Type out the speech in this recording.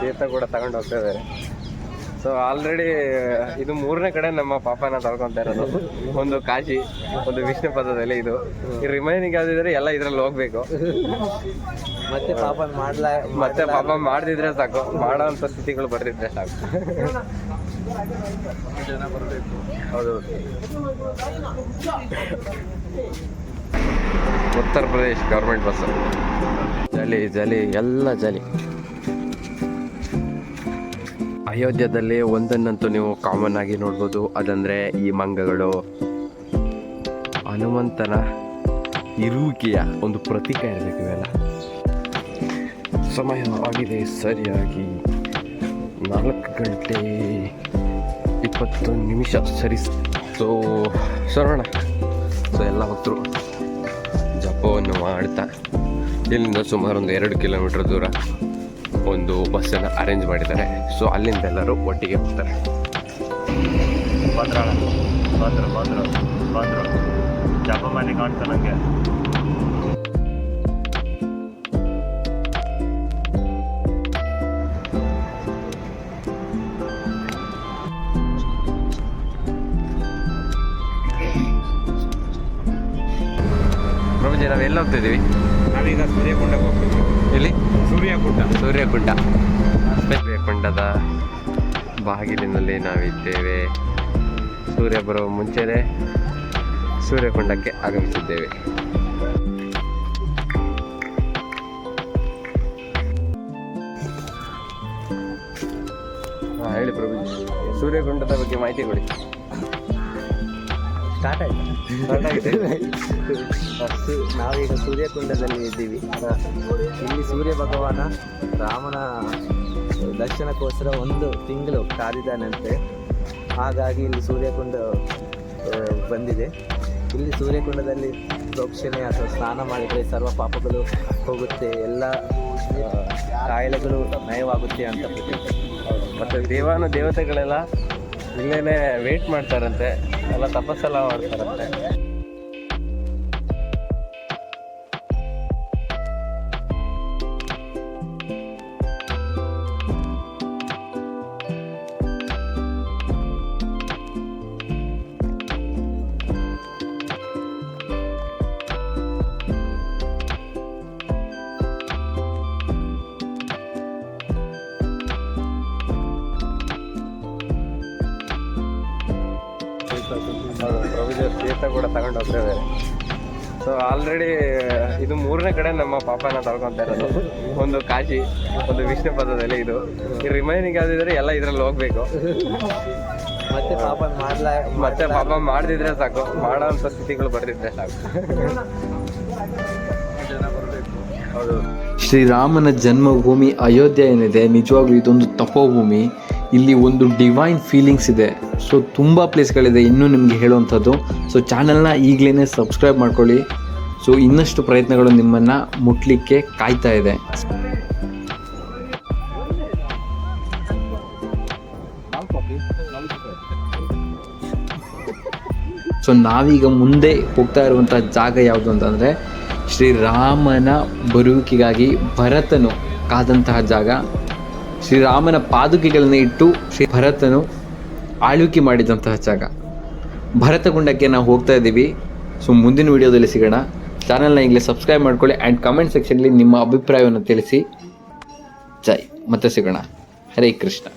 ತೀರ್ಥ ಕೂಡ ತಗೊಂಡು ಹೋಗ್ತಾ ಇದ್ದಾರೆ. ಸೊ ಆಲ್ರೆಡಿ ಇದು ಮೂರನೇ ಕಡೆ ನಮ್ಮ ಪಾಪನ ತಳ್ಕೊಂತ ಇರೋದು. ಒಂದು ಕಾಶಿ ಒಂದು ವಿಷ್ಣು ಪದದಲ್ಲಿ ಇದು. ಈ ರಿಮೈನಿಂಗ್ ಯಾವ್ದಿದ್ರೆ ಎಲ್ಲ ಇದ್ರಲ್ಲಿ ಹೋಗ್ಬೇಕು. ಮತ್ತೆ ಪಾಪ ಮಾಡ್ಲಾ ಮತ್ತೆ ಪಾಪ ಮಾಡ್ದಿದ್ರೆ ಸಾಕು. ಮಾಡೋ ಅಂತ ಸ್ಥಿತಿಗಳು ಬರ್ದಿದ್ರೆ ಸಾಕು. ಹೌದು. ಉತ್ತರ ಪ್ರದೇಶ್ ಗೌರ್ಮೆಂಟ್ ಬಸ್ ಜಲಿ ಜಲಿ, ಎಲ್ಲ ಜಲಿ. ಅಯೋಧ್ಯದಲ್ಲಿ ಒಂದನ್ನಂತೂ ನೀವು ಕಾಮನ್ ಆಗಿ ನೋಡ್ಬೋದು. ಅದಂದ್ರೆ ಈ ಮಂಗಗಳು. ಹನುಮಂತನ ಇರುವಿಕೆಯ ಒಂದು ಪ್ರತೀಕ ಇರಬೇಕು ಇವೆಲ್ಲ. ಸಮಯ ಆಗಿದೆ ಸರಿಯಾಗಿ. ನಾಲ್ಕು ಗಂಟೆ ಇಪ್ಪತ್ತು ನಿಮಿಷ ಸರಿ. ಸೊ ಸರೋಣ ಸೊ ಎಲ್ಲ ಭಕ್ತರು ಜಪವನ್ನು ಮಾಡ್ತಾ ಇಲ್ಲಿಂದ ಸುಮಾರು ಒಂದು ಎರಡು ಕಿಲೋಮೀಟರ್ ದೂರ ಒಂದು ಬಸ್ಸನ್ನು ಅರೇಂಜ್ ಮಾಡಿದ್ದಾರೆ. ಸೊ ಅಲ್ಲಿಂದ ಎಲ್ಲರೂ ಒಟ್ಟಿಗೆ ಹೋಗ್ತಾರೆ. ಬಾತ್ರ ಬಾತ್ರ ಬಾತ್ರ ಬಾತ್ರ ಜಪ ಮನೆ ಕಾಣ್ತಾ ನಂಗೆ. ಪ್ರಭುಜಿ ನಾವು ಎಲ್ಲಿ ಹೋಗ್ತಿದ್ದೀವಿ? ನಾವೀಗ ಸೂರ್ಯಕುಂಡಕ್ಕೆ ಹೋಗ್ತೀವಿ ಇಲ್ಲಿ ಸೂರ್ಯಕುಂಡ. ಸೂರ್ಯಕುಂಡ. ಸೂರ್ಯಕುಂಡದ ಬಾಗಿಲಿನಲ್ಲಿ ನಾವಿದ್ದೇವೆ. ಸೂರ್ಯ ಬರುವ ಮುಂಚೆನೆ ಸೂರ್ಯಕುಂಡಕ್ಕೆ ಆಗಮಿಸಿದ್ದೇವೆ. ಹಾ, ಹೇಳಿ ಪ್ರಭುಜಿ ಸೂರ್ಯಕುಂಡದ ಬಗ್ಗೆ ಮಾಹಿತಿ ಕೊಡಿ. ಸ್ಟಾರ್ಟ್ ಆಯ್ತು? ಸ್ಟಾರ್ಟ್ ಆಗಿದೆ? ನಾವೀಗ ಸೂರ್ಯಕುಂಡದಲ್ಲಿ ಇದ್ದೀವಿ. ಇಲ್ಲಿ ಸೂರ್ಯ ಭಗವಾನ ರಾಮನ ದರ್ಶನಕ್ಕೋಸ್ಕರ ಒಂದು ತಿಂಗಳು ಕಾದಿದ್ದಾನಂತೆ. ಹಾಗಾಗಿ ಇಲ್ಲಿ ಸೂರ್ಯಕುಂಡ ಬಂದಿದೆ. ಇಲ್ಲಿ ಸೂರ್ಯಕುಂಡದಲ್ಲಿ ಪ್ರೋಕ್ಷಣೆ ಅಥವಾ ಸ್ನಾನ ಮಾಡಿದರೆ ಸರ್ವ ಪಾಪಗಳು ಹೋಗುತ್ತೆ. ಎಲ್ಲ ಕಾಯಿಲೆಗಳು ನಯವಾಗುತ್ತೆ ಅಂತ ಮತ್ತು ದೇವಾನ ದೇವಾನು ದೇವತೆಗಳೆಲ್ಲ ಇಲ್ಲೇ ವೇಟ್ ಮಾಡ್ತಾರಂತೆ. ಎಲ್ಲ ತಪಸ್ಸೆಲ್ಲ ಮಾಡ್ತಾರಂತೆ. ಹೌದು ಪ್ರಭುಜರ್ ತೀರ್ಥ ಕೂಡ ತಗೊಂಡು ಹೋಗ್ತಾ ಇದ್ದಾರೆ. ಸೊ ಆಲ್ರೆಡಿ ಇದು ಮೂರನೇ ಕಡೆ ನಮ್ಮ ಪಾಪನ ತಳ್ಕೊಂತ ಇರೋದು. ಒಂದು ಕಾಶಿ ಒಂದು ವಿಷ್ಣು ಪದದಲ್ಲಿ ಇದು. ಈ ರಿಮೈನಿಂಗ್ ಯಾವ್ದಿದ್ರೆ ಎಲ್ಲ ಇದ್ರಲ್ಲಿ ಹೋಗ್ಬೇಕು. ಮತ್ತೆ ಪಾಪ ಮಾಡ್ಲಾ ಮತ್ತೆ ಪಾಪ ಮಾಡ್ದಿದ್ರೆ ಸಾಕು. ಮಾಡೋ ಅಂತ ಸ್ಥಿತಿಗಳು ಬರ್ದಿದ್ರೆ ಸಾಕು. ಹೌದು ಶ್ರೀರಾಮನ ಜನ್ಮಭೂಮಿ ಅಯೋಧ್ಯೆ ಏನಿದೆ ನಿಜವಾಗ್ಲೂ ಇದೊಂದು ತಪೋಭೂಮಿ. ಇಲ್ಲಿ ಒಂದು ಡಿವೈನ್ ಫೀಲಿಂಗ್ಸ್ ಇದೆ. ಸೊ ತುಂಬ ಪ್ಲೇಸ್ಗಳಿದೆ ಇನ್ನೂ ನಿಮಗೆ ಹೇಳುವಂಥದ್ದು. ಸೊ ಚಾನಲ್ನ ಈಗಲೇ ಸಬ್ಸ್ಕ್ರೈಬ್ ಮಾಡ್ಕೊಳ್ಳಿ. ಸೊ ಇನ್ನಷ್ಟು ಪ್ರಯತ್ನಗಳು ನಿಮ್ಮನ್ನು ಮುಟ್ಲಿಕ್ಕೆ ಕಾಯ್ತಾ ಇದೆ. ಸೊ ನಾವೀಗ ಮುಂದೆ ಹೋಗ್ತಾ ಇರುವಂಥ ಜಾಗ ಯಾವುದು ಅಂತಂದರೆ ಶ್ರೀರಾಮನ ಬರುವಿಕೆಗಾಗಿ ಭರತನು ಕಾದಂತಹ ಜಾಗ. ಶ್ರೀರಾಮನ ಪಾದುಕೆಗಳನ್ನ ಇಟ್ಟು ಶ್ರೀ ಭರತನು ಆಳ್ವಿಕೆ ಮಾಡಿದಂತಹ ಜಾಗ. ಭರತಗುಂಡಕ್ಕೆ ನಾವು ಹೋಗ್ತಾ ಇದ್ದೀವಿ. ಸೊ ಮುಂದಿನ ವಿಡಿಯೋದಲ್ಲಿ ಸಿಗೋಣ. ಚಾನಲ್ನ ಈಗಲೇ ಸಬ್ಸ್ಕ್ರೈಬ್ ಮಾಡ್ಕೊಳ್ಳಿ ಆ್ಯಂಡ್ ಕಮೆಂಟ್ ಸೆಕ್ಷನ್ಲಿ ನಿಮ್ಮ ಅಭಿಪ್ರಾಯವನ್ನು ತಿಳಿಸಿ. ಜೈ. ಮತ್ತೆ ಸಿಗೋಣ. ಹರೇ ಕೃಷ್ಣ.